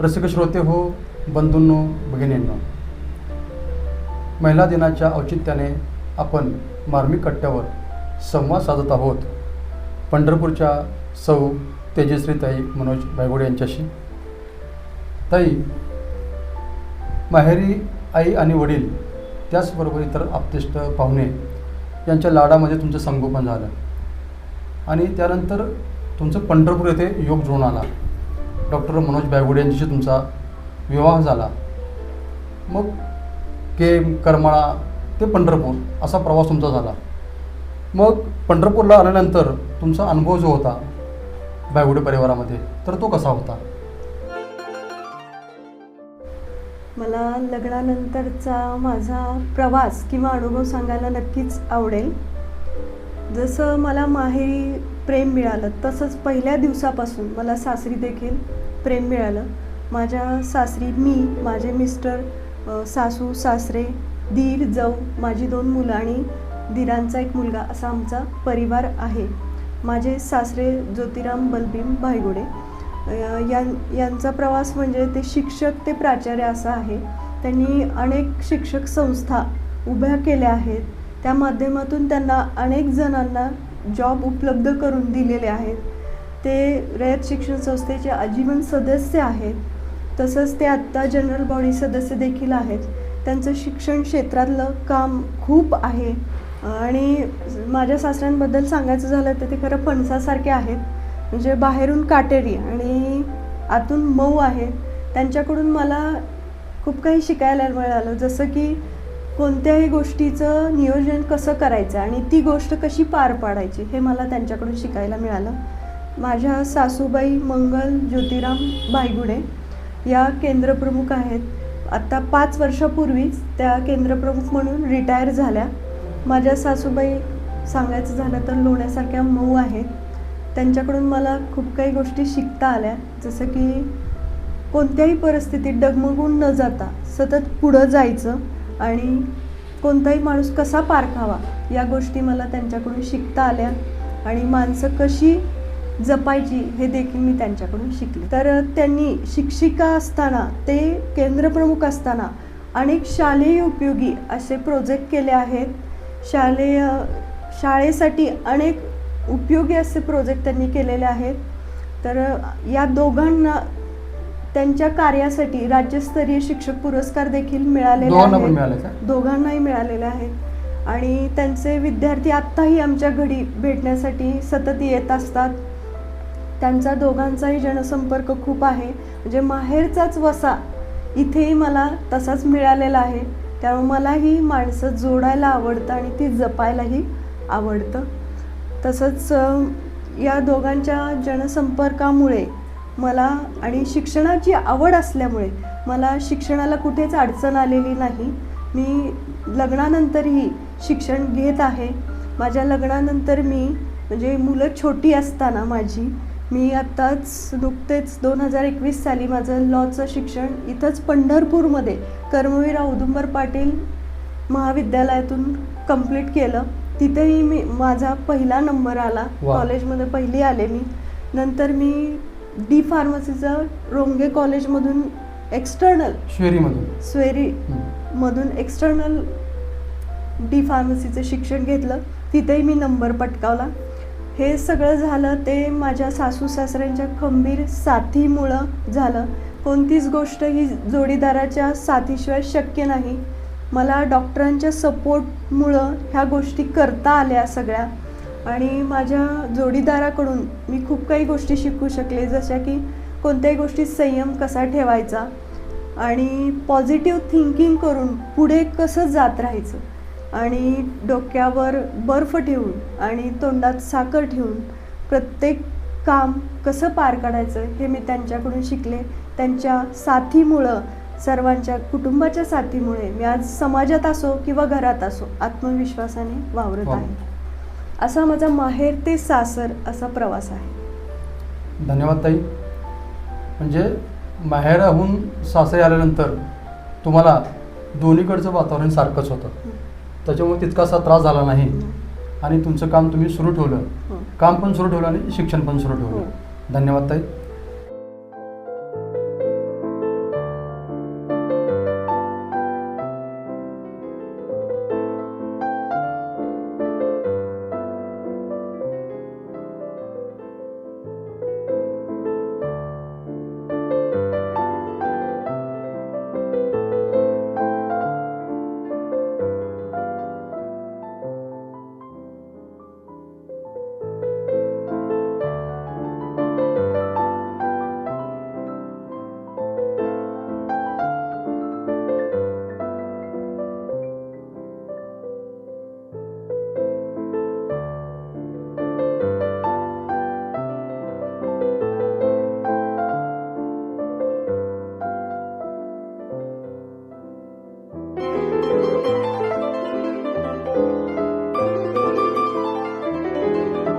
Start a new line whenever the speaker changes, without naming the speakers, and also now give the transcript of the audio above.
रसिक श्रोते हो बंधूंनो भगिनींनो. महिला दिनाच्या औचित्याने आपण मार्मिक कट्ट्यावर संवाद साधत आहोत. पंढरपूरच्या सौ तेजश्री ताई मनोज भायगोडे यांच्याशी. ताई माहेरी आई आणि वडील त्याचबरोबर इतर आप्तेष्ट पाहुणे यांच्या लाडामध्ये तुमचं संगोपन झालं. आणि त्यानंतर तुमचं पंढरपूर येथे योग जुळून आला. डॉक्टर मनोज बायगुडे यांच्याशी तुमचा विवाह झाला. मग केम करमाळा ते पंढरपूर असा प्रवास तुमचा झाला. मग पंढरपूरला आल्यानंतर तुमचा अनुभव जो होता बायगुडे परिवारामध्ये तर तो कसा होता?
मला लग्नानंतरचा माझा प्रवास किंवा अनुभव सांगायला नक्कीच आवडेल. जसं मला माहेरी प्रेम मिळालं. तसंच पहिल्या दिवसापासून मला सासरी देखील प्रेम मिळालं. माझ्या सासरी मी माझे मिस्टर सासू सासरे दीर जाऊ माझी दोन मुलं आणि दीरांचा एक मुलगा असा आमचा परिवार आहे. माझे सासरे ज्योतिराम बलबीम भायगुडे यां यांचा प्रवास म्हणजे ते शिक्षक ते प्राचार्य असा आहे. त्यांनी अनेक शिक्षक संस्था उभ्या केल्या आहेत. त्या माध्यमातून त्यांना अनेक जणांना जॉब उपलब्ध करून दिलेले आहेत. ते रयत शिक्षण संस्थेचे आजीवन सदस्य आहेत. तसंच ते आत्ता जनरल बॉडी सदस्य देखील आहेत. त्यांचं शिक्षण क्षेत्रातलं काम खूप आहे. आणि माझ्या सासऱ्यांबद्दल सांगायचं झालं तर ते खरं फणसासारखे आहेत. म्हणजे बाहेरून काटेरी आणि आतून मऊ आहेत त्यांच्याकडून मला खूप काही शिकायला मिळालं. जसं की कोणत्याही गोष्टीचं नियोजन कसं करायचं आणि ती गोष्ट कशी पार पाडायची हे मला त्यांच्याकडून शिकायला मिळालं. माझ्या सासूबाई मंगल ज्योतिराम भायगुडे या केंद्रप्रमुख आहेत. आत्ता पाच वर्षापूर्वीच त्या केंद्रप्रमुख म्हणून रिटायर झाल्या. माझ्या सासूबाई सांगायचं झालं तर लोण्यासारख्या मऊ आहेत. त्यांच्याकडून मला खूप काही गोष्टी शिकता आल्या. जसं की कोणत्याही परिस्थितीत डगमगून न जाता सतत पुढं जायचं. आणि कोणताही माणूस कसा पारखावा या गोष्टी मला त्यांच्याकडून शिकता आल्या आणि माणसं कशी जपायची हे देखील मी त्यांच्याकडून शिकले. तर त्यांनी शिक्षिका असताना ते केंद्रप्रमुख असताना अनेक शालेय उपयोगी असे प्रोजेक्ट केले आहेत. शालेय शाळेसाठी अनेक उपयोगी असे प्रोजेक्ट त्यांनी केलेले आहेत. तर या दोघांना त्यांच्या कार्यासाठी राज्यस्तरीय शिक्षक पुरस्कार देखील मिळालेले
दोघांना पण
आहेत.
मिळाले का?
दोघांनाही मिळालेले आहेत. आणि त्यांचे विद्यार्थी आत्ताही आमच्या घरी भेटण्यासाठी सतत येत असतात. त्यांचा दोघांचाही जनसंपर्क खूप आहे. म्हणजे माहेरचाच वसा इथेही मला तसाच मिळालेला आहे. त्यामुळे मलाही माणसं जोडायला आवडतं आणि ती जपायलाही आवडतं. तसंच या दोघांच्या जनसंपर्कामुळे मला आणि शिक्षणाची आवड असल्यामुळे मला शिक्षणाला कुठेच अडचण आलेली नाही. मी लग्नानंतरही शिक्षण घेत आहे. माझ्या लग्नानंतर मी म्हणजे मुलं छोटी असताना माझी मी आत्ताच नुकतेच दोन हजार एकवीस साली माझं लॉचं शिक्षण इथंच पंढरपूरमध्ये कर्मवीर औदुंबर पाटील महाविद्यालयातून कंप्लीट केलं. तिथेही मी माझा पहिला नंबर आला. कॉलेजमध्ये पहिली आले मी. नंतर मी डी फार्मसीचं रोंगे कॉलेजमधून एक्सटर्नल
शिवेरीमधून.
स्वेरी. मधून एक्सटर्नल डी फार्मसीचं शिक्षण घेतलं. तिथेही मी नंबर पटकावला. हे सगळं झालं ते माझ्या सासू सासऱ्यांच्या खंबीर साथीमुळं झालं. कोणतीच गोष्ट ही जोडीदाराच्या साथीशिवाय शक्य नाही. मला डॉक्टरांच्या सपोर्टमुळं ह्या गोष्टी करता आल्या सगळ्या. आणि माझ्या जोडीदाराकडून मी खूप काही गोष्टी शिकू शकले जशा की कोणत्याही गोष्टीत संयम कसा ठेवायचा आणि पॉझिटिव्ह थिंकिंग करून पुढे कसं जात राहायचं आणि डोक्यावर बर्फ ठेवून आणि तोंडात साखर ठेवून प्रत्येक काम कसं पार काढायचं हे मी त्यांच्याकडून शिकले त्यांच्या साथीमुळं सर्वांच्या कुटुंबाच्या साथीमुळे मी आज समाजात असो किंवा घरात असो आत्मविश्वासाने वावरत
वा.
आहे असा माझा माहेर ते सासर असा प्रवास आहे.
धन्यवाद ताई. म्हणजे माहेराहून सासरी आल्यानंतर तुम्हाला दोन्हीकडचं वातावरण सारखंच होतं. त्याच्यामुळे तितकासा त्रास झाला नाही. आणि तुमचं काम तुम्ही सुरू ठेवलं.
हो.
काम पण सुरू ठेवलं आणि शिक्षण पण सुरू
हो.
ठेवलं धन्यवाद ताई.